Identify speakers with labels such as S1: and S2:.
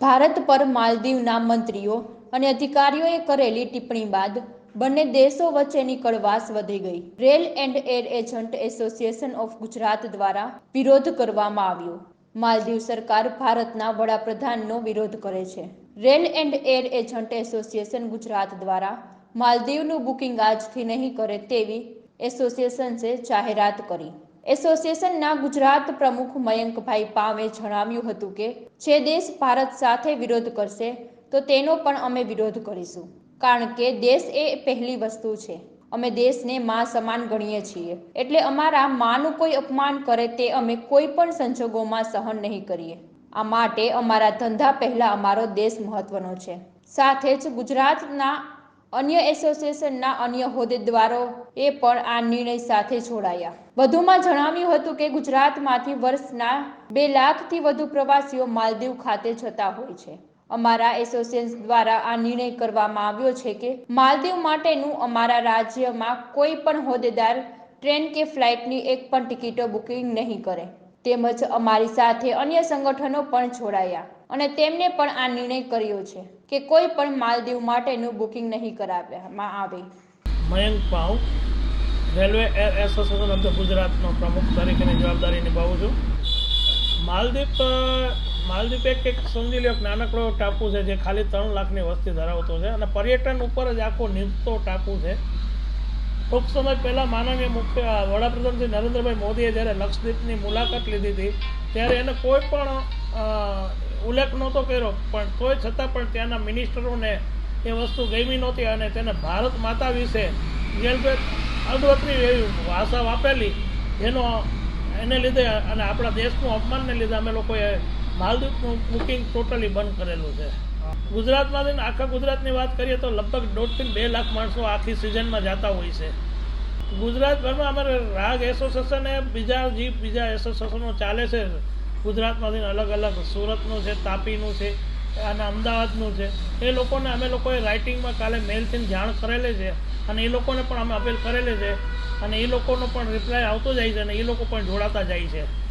S1: ભારત પર માલદીવના મંત્રીઓ અને અધિકારીઓએ કરેલી ટિપ્પણી બાદ બંને દેશો વચ્ચેની કડવાશ વધી ગઈ. Rail and air agent association of Gujarat દ્વારા વિરોધ કરવામાં આવ્યો. માલદીવ સરકાર ભારતના વડાપ્રધાનનો વિરોધ કરે છે. Rail and air agent association Gujarat દ્વારા માલદીવનું બુકિંગ આજથી નહીં કરે તેવી એસોસિએશન્સે જાહેરાત કરી. એસોસિએશનના ગુજરાત પ્રમુખ મયંકભાઈ પાવે જણાવ્યું હતું કે, જે દેશ ભારત સાથે વિરોધ કરશે, તો તેનો પણ અમે વિરોધ કરીશું. કારણ કે દેશ એ પહેલી વસ્તુ છે. અમે દેશને માં સમાન ગણીએ છીએ. એટલે અમારા માનું કોઈ અપમાન કરે તે અમે કોઈ પણ સંજોગોમાં સહન નહીં કરીએ. આ માટે અમારા ધંધા પહેલા અમારો દેશ મહત્વનો છે. સાથે જ ગુજરાતના અન્ય એસોસિએશનના અન્ય હોદ્દેદારો એ પણ આ નિર્ણય સાથે જોડાયા. વધુમાં જણાવ્યું હતું કે ગુજરાતમાંથી વર્ષના બે લાખથી વધુ પ્રવાસીઓ માલદીવ ખાતે જતા હોય છે. અમારા એસોસિએશન દ્વારા આ નિર્ણય કરવામાં આવ્યો છે કે માલદીવ માટેનું અમારા રાજ્યમાં કોઈ પણ હોદ્દેદાર ટ્રેન કે ફ્લાઇટની એક પણ ટિકિટો બુકિંગ નહીં કરે. તેમજ અમારી સાથે અન્ય સંગઠનો પણ જોડાયા અને તેમને પણ આ નિર્ણય કર્યો છે કે કોઈ પણ માલદીવ માટેનું બુકિંગ નહીં કરાવવામાં આવે.
S2: મયંક પાઉ, રેલવે એર એસોસિએશન ઓફ ગુજરાતનો પ્રમુખ તરીકેની જવાબદારી નિભાવું છું. માલદીપ માલદીપ એક એક સમજી લો નાનકડો ટાપુ છે જે ખાલી ત્રણ લાખની વસ્તી ધરાવતો છે અને પર્યટન ઉપર જ આખો નીપતો ટાપુ છે. ટૂંક સમય પહેલાં માનનીય મુખ્ય વડાપ્રધાન શ્રી નરેન્દ્રભાઈ મોદીએ જ્યારે લક્ષદ્વીપની મુલાકાત લીધી હતી, ત્યારે એને કોઈ પણ ઉલ્લેખ નહોતો કર્યો, પણ તોય છતાં પણ ત્યાંના મિનિસ્ટરોને એ વસ્તુ ગમી નહોતી અને તેને ભારત માતા વિશે રિયલભાઈ અડવતની એવી ભાષા વાપરેલી, જેનો એને લીધે અને આપણા દેશનું અપમાનને લીધે અમે લોકોએ માલદીવનું બુકિંગ ટોટલી બંધ કરેલું છે. ગુજરાતમાંથી લઈને આખા ગુજરાતની વાત કરીએ તો લગભગ દોઢથી બે લાખ માણસો આખી સિઝનમાં જતા હોય છે. ગુજરાતભરમાં અમારે રાગ એસોસિએશન એ બીજા જે બીજા એસોસિએશનો ચાલે છે. ગુજરાતમાંથી અલગ અલગ સુરતનું છે, તાપીનું છે, અને અમદાવાદનું છે. એ લોકોને અમે લોકોએ રાઇટિંગમાં કાલે મેલથી જાણ કરેલી છે અને એ લોકોને પણ અમે અપીલ કરેલી છે અને એ લોકોનો પણ રિપ્લાય આવતો જાય છે અને એ લોકો પણ જોડાતા જાય છે.